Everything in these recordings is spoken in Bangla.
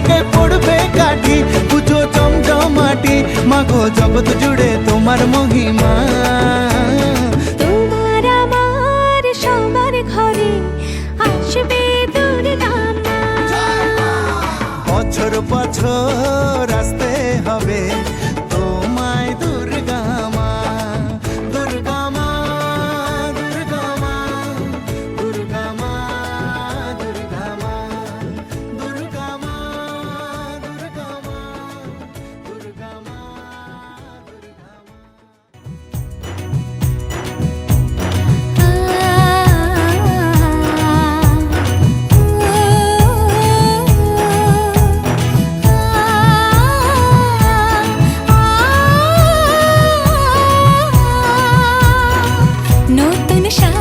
ঢাকে পড়বে কাঠি। পুজো জমজমাটি মাগো জগৎ জুড়ে তোমার মহিমা।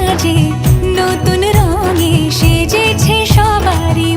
সাজে নতুন রঙে সেজেছে সবারই